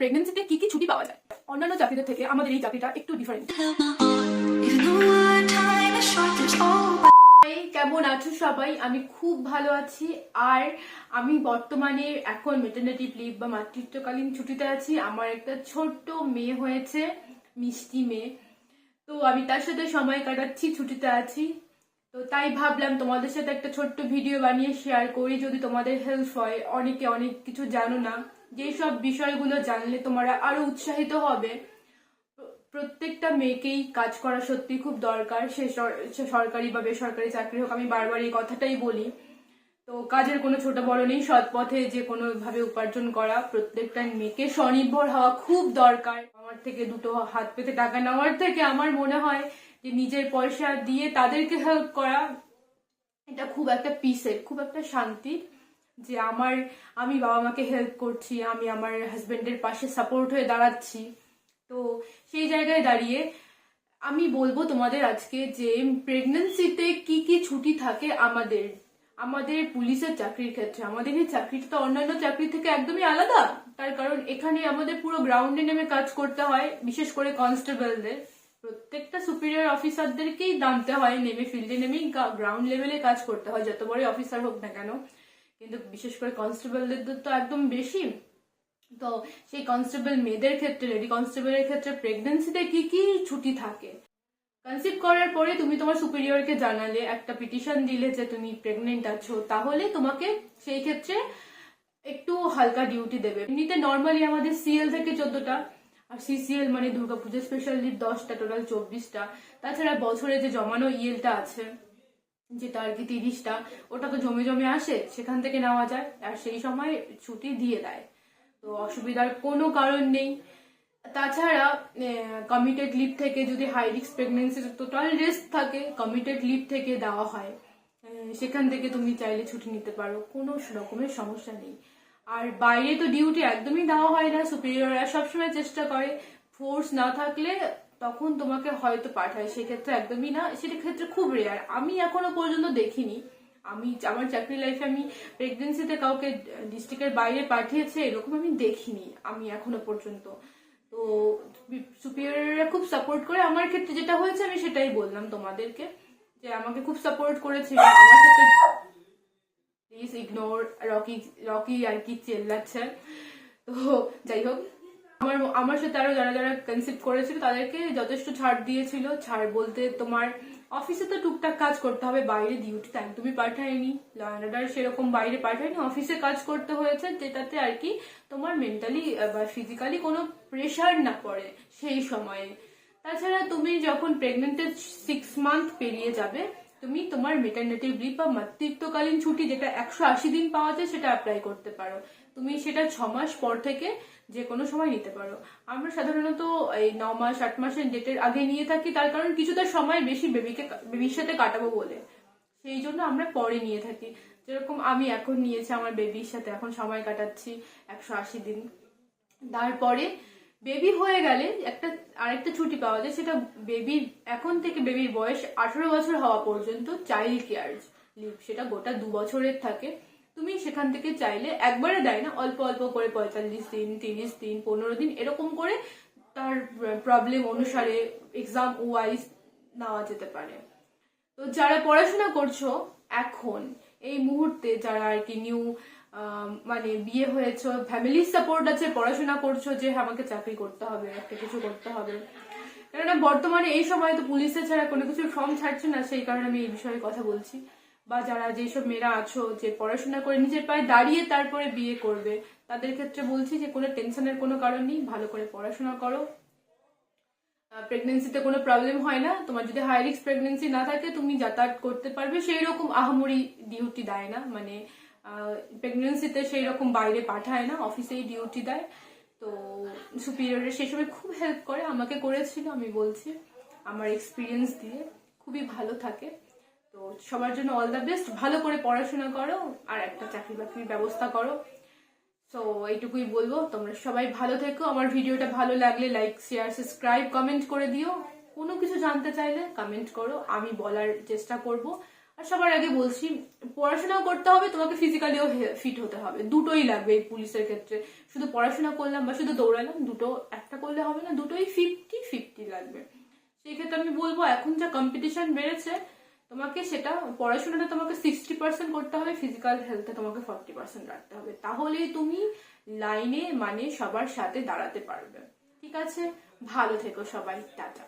প্রেগনেন্সিতে কি কি ছুটি পাওয়া যায়? অন্যান্য চাকরিদের থেকে আমাদের এই চাকরিটা একটু ডিফারেন্ট কেমন আছো সবাই? আমি খুব ভালো আছি। আর আমি বর্তমানে এখন মেটার্নিটি লিভ বা মাতৃত্বকালীন ছুটিতে আছি। আমার একটা ছোট্ট মেয়ে হয়েছে, মিষ্টি মেয়ে। তো আমি তার সাথে সময় কাটাচ্ছি, ছুটিতে আছি। তো তাই ভাবলাম তোমাদের সাথে একটা ছোট্ট ভিডিও বানিয়ে শেয়ার করি। যদি তোমাদের হেল্প হয়, অনেকে অনেক কিছু জানো না। যেসব বিষয়গুলো জানলে তোমরা আরও উৎসাহিত হবে। প্রত্যেকটা মেয়েকেই কাজ করা সত্যি খুব দরকার। সে সর- সে সরকারি বা বেসরকারি চাকরি হোক, আমি বারবার এই কথাটাই বলি। তো কাজের কোনো ছোট বড় নেই, সৎ পথে যে কোনো ভাবে উপার্জন করা, প্রত্যেকটা মেয়েকে স্বনির্ভর হওয়া খুব দরকার। আমার থেকে দুটো হাত পেতে টাকা নেওয়ার থেকে আমার মনে হয় যে নিজের পয়সা দিয়ে তাদেরকে হেল্প করা, এটা খুব একটা পিসের খুব একটা শান্তির যে আমার, আমি বাবা মাকে হেল্প করছি, আমি আমার হাজবেন্ডের পাশে সাপোর্ট হয়ে দাঁড়াচ্ছি। তো সেই জায়গায় দাঁড়িয়ে আমি বলব তোমাদের আজকে যে প্রেগনেন্সিতে কি কি ছুটি থাকে আমাদের। আমাদের পুলিশের চাকরির ক্ষেত্রে। আমাদের এই চাকরিটা তো অন্যান্য চাকরি থেকে একদমই আলাদা। তার কারণ এখানে আমাদের পুরো গ্রাউন্ডে নেমে কাজ করতে হয়, বিশেষ করে কনস্টেবলদের প্রত্যেকটা সুপিরিয়র অফিসারদেরকেই নামতে হয়, নেমে ফিল্ডে নেমেই গ্রাউন্ড লেভেলে কাজ করতে হয়, যত বড় অফিসার হোক না কেন। কিন্তু বিশেষ করে কনস্টেবলদের তো একদম বেশি। তো সেই কনস্টেবল মেয়েদের ক্ষেত্রে, লেডি কনস্টেবলের ক্ষেত্রে প্রেগনেন্সিতে কি কি ছুটি থাকে? কনসিভ করার পরে তুমি তোমার সুপিরিয়রকে জানালে, একটা পিটিশন দিলে যে তুমি প্রেগনেন্ট আছো, তাহলে তোমাকে সেই ক্ষেত্রে একটু হালকা ডিউটি দেবে। এমনিতে নর্মালি আমাদের সিএল থেকে চোদ্দটা, আর সিসিএল মানে দুর্গাপুজো স্পেশালি দশটা টোটাল চব্বিশটা। তাছাড়া বছরে যে জমানো ইএলটা আছে যেটা আর কি তিরিশটা, ওটা তো জমে জমে আসে, সেখান থেকে নেওয়া যায়, আর সেই সময় ছুটি দিয়ে দেয়। তো অসুবিধার কোনো কারণ নেই। তাছাড়া কমিটেড লিভ থেকে যদি high risk pregnancy total rest থাকে কমিটেড লিভ থেকে দেওয়া হয় সেখান থেকে তুমি চাইলে ছুটি নিতে পারো, কোনো রকমের সমস্যা নেই। আর বাইরে তো ডিউটি একদমই দেওয়া হয় না সুপিরিয়ররা সবসময় চেষ্টা করে ফোর্স না থাকলে তখন তোমাকে হয়তো পাঠায়, সেক্ষেত্রে একদমই না। সেটা ক্ষেত্রে খুব রেয়ার আমি এখনও পর্যন্ত দেখিনি। আমি, আমার চাকরি লাইফে আমি প্রেগনেন্সিতে কাউকে ডিস্ট্রিক্টের বাইরে পাঠিয়েছে, এরকম আমি দেখিনি, আমি এখনও পর্যন্ত। তো সুপিরিয়ররা খুব সাপোর্ট করে। আমার ক্ষেত্রে যেটা হয়েছে, আমি সেটাই বললাম তোমাদেরকে, যে আমাকে খুব সাপোর্ট করেছিল প্লিজ ইগনোর রকি রকি আর কি চেল্লাচ্ছে। তো যাই হোক আমার আমার সাথে আরও যারা যারা কনসিভ করেছিল, তাদেরকে যথেষ্ট ছাড় দিয়েছিল। ছাড় বলতে তোমার অফিসে তো টুকটাক কাজ করতে হবে, বাইরে ডিউটি একদমই পাঠায়নি লয়ানাডার সেরকম বাইরে পাঠায়নি অফিসে কাজ করতে হয়েছে, যেটাতে আর কি তোমার মেন্টালি বা ফিজিক্যালি কোনো প্রেশার না পড়ে সেই সময়ে। তাছাড়া তুমি যখন প্রেগনেন্টের সিক্স মান্থ পেরিয়ে যাবে, তুমি তোমার মেটার্নিটি লিভ বা মাতৃত্বকালীন ছুটি যেটা একশো আশি দিন পাওয়া যায়, সেটা অ্যাপ্লাই করতে পারো। তুমি সেটা ছ মাস পর থেকে যে কোনো সময় নিতে পারো। আমরা সাধারণত এই ন মাস, আট মাসের ডেটের আগে নিয়ে থাকি, তার কারণ কিছুটা সময় বেশি বেবিকে বেবির সাথে কাটাবো বলে। সেই জন্য আমরা পরে নিয়ে থাকি। যেরকম আমি এখন নিয়েছি আমার বেবির সাথে, এখন সময় কাটাচ্ছি একশো আশি দিন। তারপরে বেবি হয়ে গেলে একটা, আরেকটা ছুটি পাওয়া যায়, সেটা বেবির এখন থেকে বেবির বয়স আঠারো বছর হওয়া পর্যন্ত চাইল্ড কেয়ার লিভ সেটা গোটা দু বছরের থাকে। তুমি সেখান থেকে চাইলে একবারে দেয় না অল্প অল্প করে পঁয়তাল্লিশ দিন তিরিশ দিন পনেরো দিন এরকম করে তার প্রবলেম অনুসারে এক্সাম ওয়াইজ নেওয়া যেতে পারে। তো যারা পড়াশোনা করছ এখন এই মুহূর্তে যারা আর কি নিউ মানে বিয়ে হয়েছে ফ্যামিলির সাপোর্ট আছে পড়াশোনা করছ যে হ্যাঁ, আমাকে চাকরি করতে হবে একটা কিছু করতে হবে। কেননা বর্তমানে এই সময় তো পুলিশে ছাড়া কোনো কিছু ফর্ম ছাড়ছে না সেই কারণে আমি এই বিষয়ে কথা বলছি। বা যারা যেসব মেয়েরা আছো যে পড়াশোনা করে নিজের পায়ে দাঁড়িয়ে তারপরে বিয়ে করবে, তাদের ক্ষেত্রে বলছি যে কোনো টেনশনের কোনো কারণ নেই, ভালো করে পড়াশোনা করো। প্রেগনেন্সিতে কোনো প্রবলেম হয় না। তোমার যদি হাই রিস্ক প্রেগনেন্সি না থাকে, তুমি যাতায়াত করতে পারবে। সেই রকম আহামরি ডিউটি দেয় না। মানে প্রেগনেন্সিতে সেই রকম বাইরে পাঠায় না অফিসেই ডিউটি দেয়। তো সুপিরিয়রের সেই সময় খুব হেল্প করে। আমাকে করেছিল, আমি বলছি। আমার এক্সপিরিয়েন্স দিয়ে খুবই ভালো থাকে। সবার জন্য অল দ্য বেস্ট ভালো করে পড়াশোনা করো আর একটা চাকরি বাকরির ব্যবস্থা করো। সো এইটুকুই বলব, তোমরা সবাই ভালো থেকো। আমার ভিডিওটা ভালো লাগলে লাইক শেয়ার সাবস্ক্রাইব কমেন্ট করে দিও। কোনো কিছু জানতে চাইলে কমেন্ট করো, আমি বলার চেষ্টা করব। আর সবার আগে বলছি, পড়াশোনাও করতে হবে, তোমাকে ফিজিক্যালিও ফিট হতে হবে। দুটোই লাগবে এই পুলিশের ক্ষেত্রে। শুধু পড়াশোনা করলাম বা শুধু দৌড়ালাম, দুটো, একটা করলে হবে না, দুটোই ফিফটি ফিফটি লাগবে। সেই ক্ষেত্রে আমি বলব, এখন যা কম্পিটিশন বেড়েছে তোমাকে সেটা, পড়াশোনাটা তোমাকে সিক্সটি পার্সেন্ট করতে হবে ফিজিক্যাল হেলথে তোমাকে ফর্টি পার্সেন্ট রাখতে হবে। তাহলেই তুমি লাইনে মানে সবার সাথে দাঁড়াতে পারবে। ঠিক আছে? ভালো থেকো সবাই, টাটা।